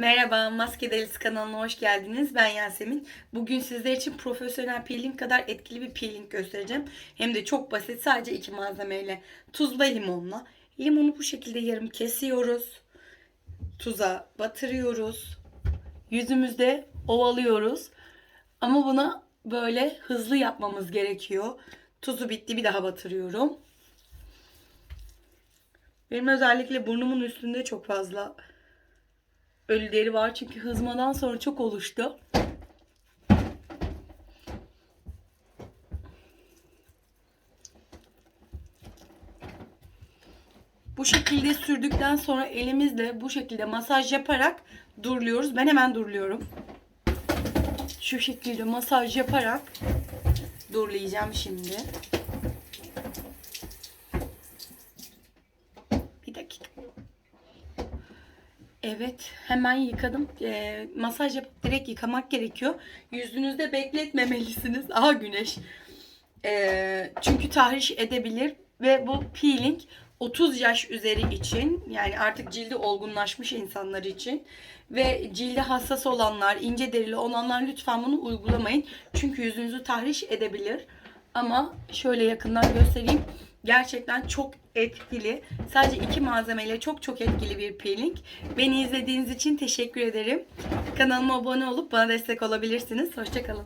Merhaba, Maske Delisi kanalına hoş geldiniz. Ben Yasemin. Bugün sizler için profesyonel peeling kadar etkili bir peeling göstereceğim. Hem de çok basit, sadece iki malzemeyle. Tuzla limonla. Limonu bu şekilde yarım kesiyoruz. Tuza batırıyoruz. Yüzümüzde ovalıyoruz. Ama buna böyle hızlı yapmamız gerekiyor. Tuzu bitti, bir daha batırıyorum. Benim özellikle burnumun üstünde çok fazla ölü deri var çünkü hızmadan sonra çok oluştu. Bu şekilde sürdükten sonra elimizle bu şekilde masaj yaparak durluyoruz. Ben hemen durluyorum. Şu şekilde masaj yaparak durlayacağım şimdi. Bir dakika. Evet, hemen yıkadım. Ee, masaj yapıp direkt yıkamak gerekiyor. Yüzünüzde bekletmemelisiniz. Aha güneş. Ee, çünkü tahriş edebilir ve bu peeling 30 yaş üzeri için yani artık cildi olgunlaşmış insanlar için ve cildi hassas olanlar, ince derili olanlar lütfen bunu uygulamayın. Çünkü yüzünüzü tahriş edebilir. Ama şöyle yakından göstereyim. Gerçekten çok etkili. Sadece iki malzemeyle çok çok etkili bir peeling. Beni izlediğiniz için teşekkür ederim. Kanalıma abone olup bana destek olabilirsiniz. Hoşçakalın.